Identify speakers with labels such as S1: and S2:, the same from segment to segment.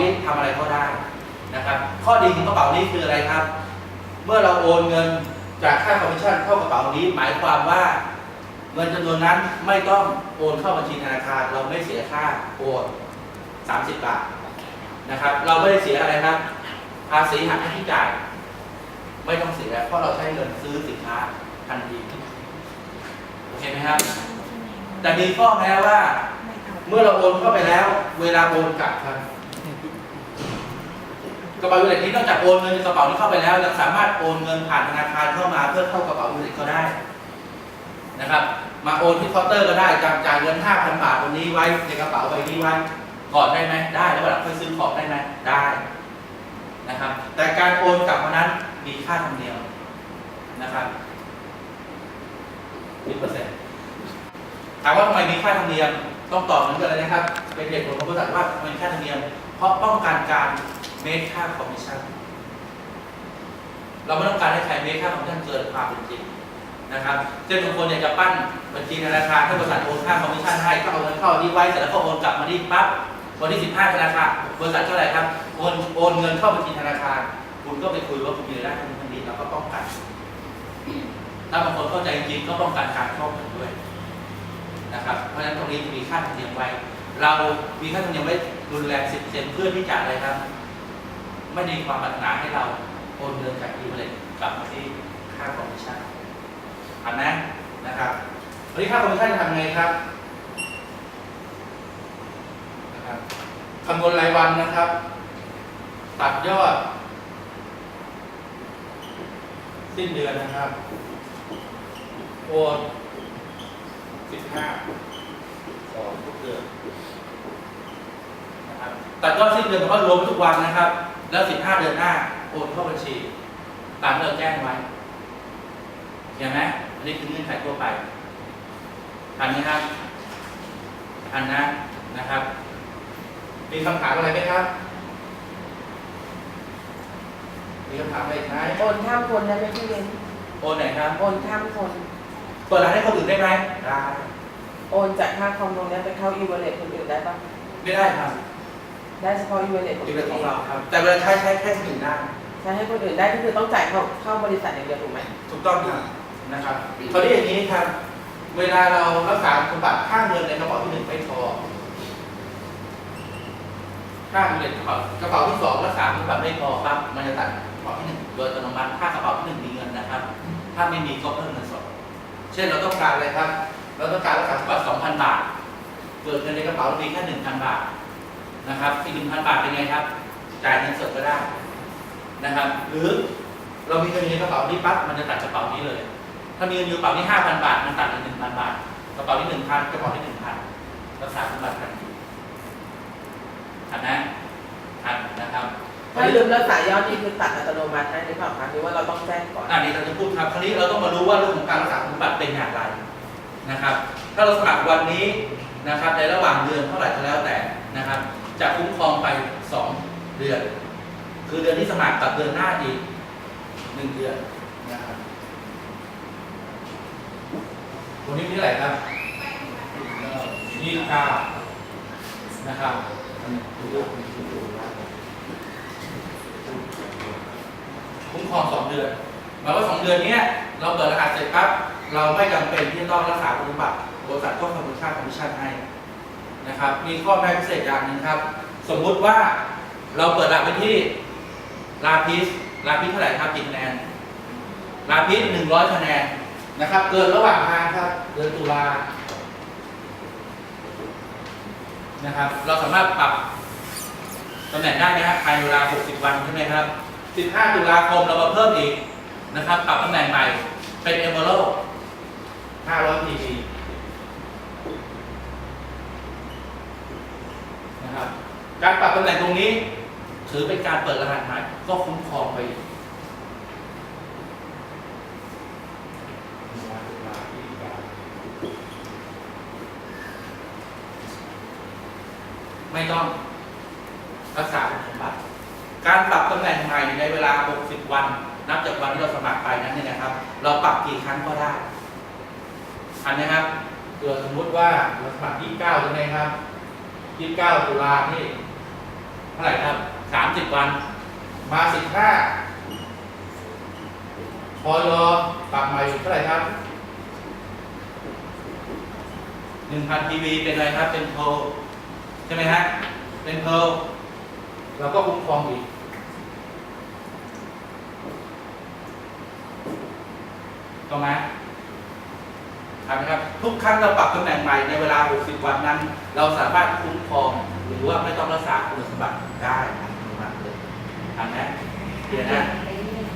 S1: นี้ทำอะไรก็ได้นะครับ ข้อดีของกระเป๋านี้คืออะไรครับ เมื่อเราโอนเงินจากค่าคอมมิชชั่นเข้ากระเป๋านี้ หมายความว่าเงินจำนวนนั้นไม่ต้องโอนเข้าบัญชีธนาคารเราไม่เสียค่าโอน30 บาทนะครับ เราไม่ได้เสียอะไรครับ ภาษีหักค่าที่จ่าย ไม่ต้องเสีย เพราะเราใช้เงินซื้อสินค้าทันทีโอเคไหมครับ แต่มีข้อแม้ว่า เมื่อเราโอนเข้าไปแล้ว เวลาโอนกลับครับ กระเป๋ายูเล็ตนี้นอกจากโอนเงินในกระเป๋านี้เข้าไปแล้วยังสามารถโอนเงินผ่านธนาคารเข้ามาเพื่อเข้ากระเป๋ายูเล็ตก็ได้นะครับมาโอนที่เคาน์เตอร์ก็ได้จำจ่ายเงิน 5,000 บาทวันนี้ไว้ในกระเป๋าใบนี้ไว้ก่อนได้ไหมได้แล้วเวลาค่อยซื้อของได้ไหมได้นะครับ แต่การโอนกลับมานั้นมีค่าธรรมเนียมนะครับ10%เปอร์เซ็นต์ถามว่าทำไมมีค่าธรรมเนียมต้องตอบเหมือนกันเลยนะครับ เป็นเหตุผลของบริษัทว่าทำไมมีค่าธรรมเนียม เพราะป้องกันการ เมคค่าคอมมิชชั่นเราไม่ต้องการให้ใครเมคค่าคอมมิชชั่นเกินความเป็นจริงนะครับเช่นบางคนอยากจะปั้นบัญชีธนาคารให้บริษัทโอนค่าคอมมิชชั่นให้ก็เอาเงินเข้าที่ไว้เสร็จแล้วก็โอนกลับมาที่ปั๊บวันที่ 15 ธนาคารบริษัทเท่าไหร่ครับโอนโอนเงินเข้าบัญชีธนาคาร คุณก็ไปคุยว่าคุณมีรายได้เท่านี้เท่านี้แล้วก็ป้องกันถ้าบางคนเข้าใจจริงๆก็ป้องกันการช่อเงินด้วยนะครับ เพราะฉะนั้นตรงนี้จะมีค่าธรรมเนียมไว้ เรามีค่าธรรมเนียมไว้รุนแรงสิบเซนเพื่อที่จะอะไรครับ ไม่ได้ความปรารถนาให้เราโอนเงินจากอีเมลกลับมาที่ค่าคอมมิชชั่นอันนั้นนะครับวันนี้ค่าคอมมิชชั่นทำไงครับนะครับคำนวณรายวันนะครับ ตัดยอด สิ้นเดือนนะครับ โอนสิบห้าสองทุกเดือนนะครับตัดยอดสิ้นเดือนก็รวมทุกวันนะครับ แล้วสิบห้าเดือนหน้าโอนเข้าบัญชี ตามที่เราแจ้งไว้เห็นไหมอันนี้คือเงื่อนไขทั่วไปทันไหมครับทันนะนะครับ มีคำถามอะไรไหมครับ มีคำถามอะไรอีกไหม
S2: โอนข้ามคนได้ไหมพี่เบน
S1: โอนไหนครับ
S2: โอนข้ามคน
S1: เปิดร้านให้คนอื่นได้ไหมได้
S2: โอนจากค่าคอมตรงนี้ไปเข้าอีเวลเลตคนอื่นได้ปะ
S1: ไม่ได้ครับ
S2: ได้เฉพาะอีเวลเลตคน
S1: เป็น
S2: อื่น
S1: ของเราครับ แต่เวลาใช้ใช้แค่คนอื่นได้
S2: ใช้ให้คนอื่นได้ก็คือต้องจ่ายเข้าเข้าบริษัทอย่างเดียวถูกไหม
S1: ถูกต้องครับนะครับคราวนี้อย่างนี้ครับ เวลาเรารักษาสมบัติค่าเงินในกระเป๋าที่หนึ่งไม่พอค่าเงินกระเป๋ากระเป๋าที่สองรักษาสมบัติไม่พอครับ มันจะตัดกระเป๋าที่หนึ่งโดยอัตโนมัติถ้ากระเป๋าที่หนึ่งมีเงินนะครับ ถ้าไม่มีก็เพิ่มเงินสด เช่นเราต้องการอะไรครับ เราต้องการรักษาสมบัติสองพันบาท เกิดเงินในกระเป๋าเรามีแค่หนึ่งพันบาท นะครับอีกหนึ่งพันบาทเป็นไงครับ จ่ายเงินสดก็ได้นะครับ หรือเรามีเงินในกระเป๋านี้ปั๊บมันจะตัดกระเป๋านี้เลย ถ้ามีเงินอยู่กระเป๋านี้ห้าพันบาทมันตัดเป็นหนึ่งพันบาท กระเป๋าที่หนึ่งพันกระเป๋าที่หนึ่งพันรักษาสมบัติทันทีทันนะทันนะครับ
S2: ถ้าลืมรักษายอดนี่คือตัดอัตโนมัติได้หรือเปล่าคะหรือว่าเราต้องแจ้งก่อน
S1: อันนี้เราจะพูดครับ คราวนี้เราต้องมารู้ว่าเรื่องของการรักษาสมบัติเป็นอย่างไรนะครับ ถ้าเราสมัครวันนี้นะครับ ในระหว่างเดือนเท่าไหร่ก็แล้วแต่นะครับ จะคุ้มครองไปสองเดือน คือเดือนที่สมัครกับเดือนหน้าอีกหนึ่งเดือนนะครับวันนี้มีเท่าไหร่ครับยี่สิบเก้านะครับคุ้มครองสองเดือนหมายว่าสองเดือนนี้เราเปิดรหัสเสร็จปั๊บเราไม่จำเป็นที่จะต้องรักษาคุณบัติบริษัทก็คำนวณค่าคอมมิชชั่นให้ นะครับ มีข้อแม้พิเศษอย่างหนึ่งครับ สมมุติว่าเราเปิดรับไปที่ลาพิสลาพิสเท่าไหร่ครับกี่คะแนนลาพิสหนึ่งร้อยคะแนนนะครับ เกินระหว่างทางครับเดือนตุลานะครับ เราสามารถปรับตำแหน่งได้นะฮะภายในเวลา 60 วันใช่ไหมครับ 15 ตุลาคมเรามาเพิ่มอีกนะครับ ปรับตำแหน่งใหม่เป็นเอเมอรัล500 pp นะครับ การปรับตำแหน่งตรงนี้ ถือเป็นการเปิดรหัสใหม่ก็คุ้มครองไปไม่ต้องรักษาคุณสมบัติ การปรับตำแหน่งใหม่ในเวลา 60 วัน นับจากวันที่เราสมัครไปนั้นเนี่ยนะครับ เราปรับกี่ครั้งก็ได้ อันนะครับเกิดสมมุติว่าเราสมัคร29ใช่ไหมครับ 29ตุลาที่เท่าไหร่ครับสามสิบวัน มาสิบห้าพอยปรับใหม่เท่าไหร่ครับหนึ่งพันทีวีเป็นอะไรครับ เป็นโพลใช่ไหมฮะเป็นโพลเราก็คุ้มครองอีกถูกไหมครับ นะครับ ทุกครั้งเราปรับตำแหน่งใหม่ในเวลา 60 วันนั้น เราสามารถคุ้มครองหรือว่าไม่ต้องรักษาคุณสมบัติได้อัตโนมัติเลยทันไหมเดี๋ยวนะ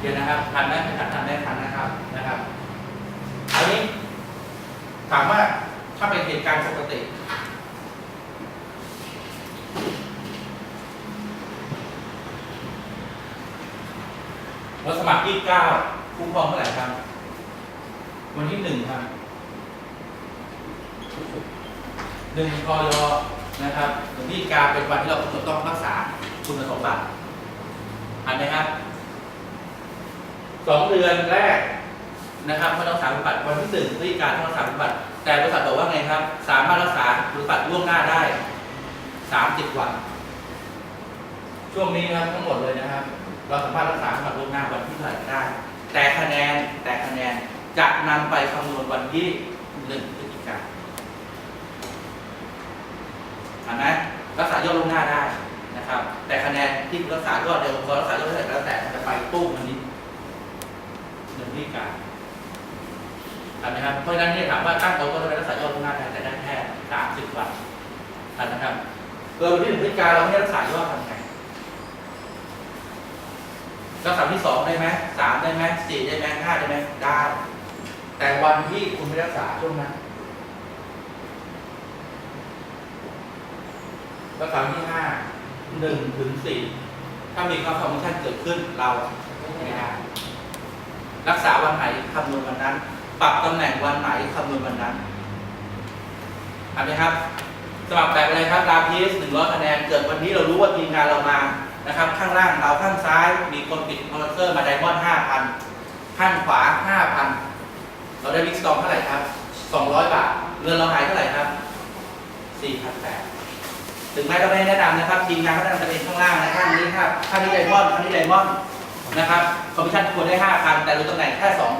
S1: เดี๋ยวนะครับทันไหมทันทันได้ทันนะครับนะครับอันนี้ถามว่าถ้าเป็นเหตุการณ์ปกติเราสมัคร29คุ้มครองเท่าไหร่ครับ วันที่หนึ่งครับ หนึ่งพอยนะครับวันที่การเป็นวันที่เราจะต้องรักษาคุณสมบัติทันไหมครับสองเดือนแรกนะครับไม่ต้องรักษาคุณสมบัติวันที่หนึ่งพฤศจิการต้องรักษาคุณสมบัติแต่บริษัทบอกว่าไงครับ สามารถรักษาคุณสมบัติล่วงหน้าได้สามสิบวัน ช่วงนี้นะครับทั้งหมดเลยนะครับ เราสามารถรักษาคุณสมบัติล่วงหน้าวันที่เท่าไหร่ได้ แต่คะแนนแต่คะแนนจะนำไปคำนวณวันที่หนึ่งพฤศจิกายน เห็นไหมรักษายอดล่วงหน้าได้นะครับ แต่คะแนนที่คุณรักษายอดเดียวพอรักษายอดเท่าไหร่แล้วแต่จะไปตู้มวันนี้หนึ่งพฤศจิกายนเห็นไหมครับเพราะฉะนั้นเนี่ยถามว่าตั้งโต๊ะก็จะไปรักษายอดล่วงหน้าได้แต่ได้แค่สามสิบวันเห็นนะครับเกินวันที่หนึ่งพฤศจิกายนเราไม่รักษายอดทำไงรักษาที่สองได้ไหมสามได้ไหมสี่ได้ไหมห้าได้ไหมได้ แต่วันที่คุณไม่รักษาช่วงนั้น รักษาวันที่ห้าหนึ่งถึงสี่ถ้ามีความฟังก์ชันเกิดขึ้นเราไม่ได้รักษาวันไหนคำนวณวันนั้น ปรับตำแหน่งวันไหนคำนวณวันนั้นทำไหมครับสมัครแบบอะไรครับลาพีสหนึ่งร้อยคะแนน เกิดวันนี้เรารู้ว่าทีมงานเรามานะครับ ข้างล่างเราข้างซ้าย มีคนปิดมอนิเตอร์มาไดมอนด์ห้าพันข้างขวาห้าพันเราได้วิกซองเท่าไหร่ครับสองร้อยบาทเรือนเราหายเท่าไหร่ครับสี่พันแปด ถึงแม้เราไม่ได้แนะนำนะครับทีมงานเขาแนะนำกันเองข้างล่างนะข้างนี้ครับข้างนี้ไดมอนด์ข้างนี้ไดมอนด์นะครับคอมมิชชั่นควรได้ห้าพันแต่รู้ตำแหน่งแค่สอง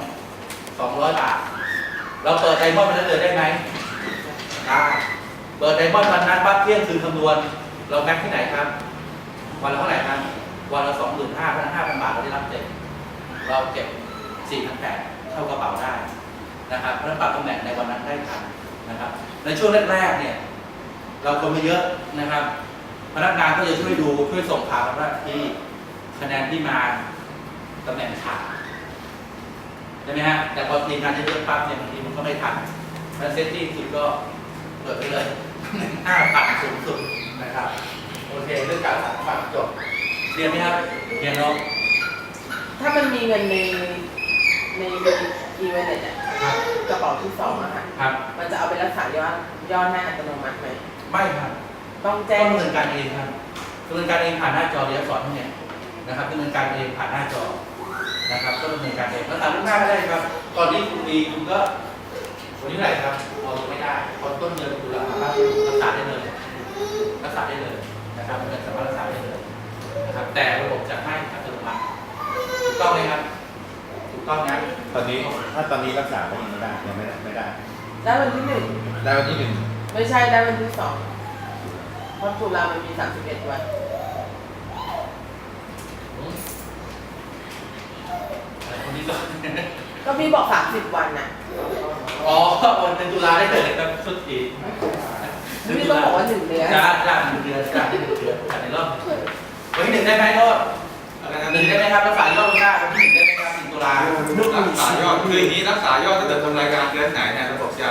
S1: สองร้อยบาท เราเปิดไดมอนด์มันนั้นเลยได้ไหมได้เปิดไดมอนด์วันนั้นปั๊บเที่ยงคืนคำนวณ เราแม็กที่ไหนครับ วันละเท่าไหร่ครับวันละสองหมื่นห้าพันห้าพันบาทเราได้รับเจ็บเราเก็บสี่พันแปดเข้ากระเป๋าได้นะครับเพราะฉะนั้นปรับตำแหน่งในวันนั้นได้ทันนะครับในช่วงแรกๆเนี่ย เราคนไม่เยอะนะครับ พนักงานก็จะช่วยดูช่วยส่งข่าวว่าที่คะแนนที่มาตำแหน่งขาดใช่ไหมฮะแต่พอทีมงานเยอะๆปั๊บเนี่ยบางทีมันก็ไม่ทันเพราะฉะนั้นเซฟตี้สุดก็เปิดไปเลยห้าพันสูงสุดนะครับโอเคเรื่องการสั่งฝันจบเรียนไหมครับเรียนเนาะ
S2: ถ้ามันมีเงินในในอีเวนต์เนี่ยกระเป๋าที่สองอะค่ะ
S1: ครับ
S2: มันจะเอาไปรักษายอดยอดหน้าอัตโนมัติไหม
S1: ไม่ครับ
S2: ต้อง
S1: แจ้
S2: แจ้
S1: ง
S2: ง
S1: ดำเนินการเองครับดำเนินการเองผ่านหน้าจอเรียนสอนทั้งเนี่ยนะครับดำเนินการเองผ่านหน้าจอนะครับ ก็ดำเนินการเองแล้วถามลูกหน้าก็ได้ครับ ตอนนี้คุณมีคุณก็วันนี้เท่าไหร่ครับเราไม่ได้พอต้นเดือนคุณรักษารักษาได้เลยรักษาได้เลยนะครับมันสามารถรักษาได้เลยนะครับ แต่ระบบจะให้อัตโนมัติถูกต้องไหมครับถูกต้องนะ
S3: ตอนนี้ถ้าตอนนี้รักษาก็ยังไม่ได้ยังไม่ได้ไม่ได้
S2: ได้วันที่หนึ่ง
S3: ได้วันที่หนึ่ง
S2: ไม่ใช่ได้วันที่สองเพราะตุลามันมีสามสิบเอ็ดวัน
S1: คนนี้ก็
S2: ก็พี่บอกสามสิบวันน่ะ
S1: อ๋อวันเดือนตุลาได้เลยครับสุดที
S2: พี่ต้องบอกว่าหนึ่งเดือน
S1: จ้าจ้าหนึ่งเดือนจ้าหนึ่งเดือนจ้าในรอบวันที่หนึ่งได้ไหมโทษหนึ่งได้ไหมครับรักษายอดล่วงหน้าวันที่หนึ่งได้ไหมครับหนึ่งตุลา
S4: รักษายอดคืออย่างนี้รักษายอดถ้าเกิดทำรายการเดือนไหนเนี่ยระบบจะ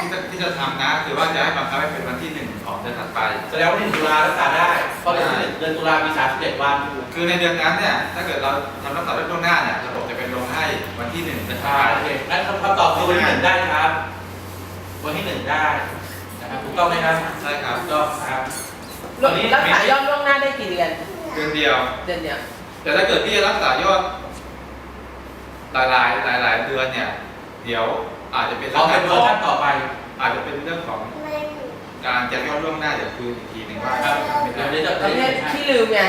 S4: ที่จะที่จะทำนะ คือว่าจะให้บังคับให้เป็นวันที่หนึ่งของเดือนถัดไป
S1: แสดงว่าที่หนึ่งตุลารักษาได้เพราะเดือนที่หนึ่งเดือนตุลามีสามสิบเอ็ดวัน
S4: คือในเดือนนั้นเนี่ย ถ้าเกิดเราทำรักษาล่วงหน้าเนี่ย ระบบจะเป็นลงให้วันที่หนึ่งเป็น
S1: อ่า
S4: ท้าย
S1: โอเคงั้นคำตอบคือวันที่หนึ่งได้ครับ วันที่หนึ่งได้นะครับถูกต้องไหมครับ
S4: ใช่ครับ
S1: ถูกต้องครับตอนนี้
S2: รักษายอดล่วงหน้าได้กี่เดือน
S4: เดือนเดียว
S2: เดือนเดียว
S4: แต่ถ้าเกิดพี่จะรักษายอดหลายหลายหลายหลายๆเดือนเนี่ย เดี๋ยว อาจจะเป็น
S1: ขอเป็นเวอร์ชันต่อไป
S4: อาจจะเป็นเรื่องของการแจ้งยอดล่วงหน้าเดี๋ยวคืนอีกทีหนึ่งว่า
S1: ครับ
S4: ไม่
S1: เดี๋
S4: ได้
S1: ยวนี้จะ
S2: ประเภทขี้ลืมไง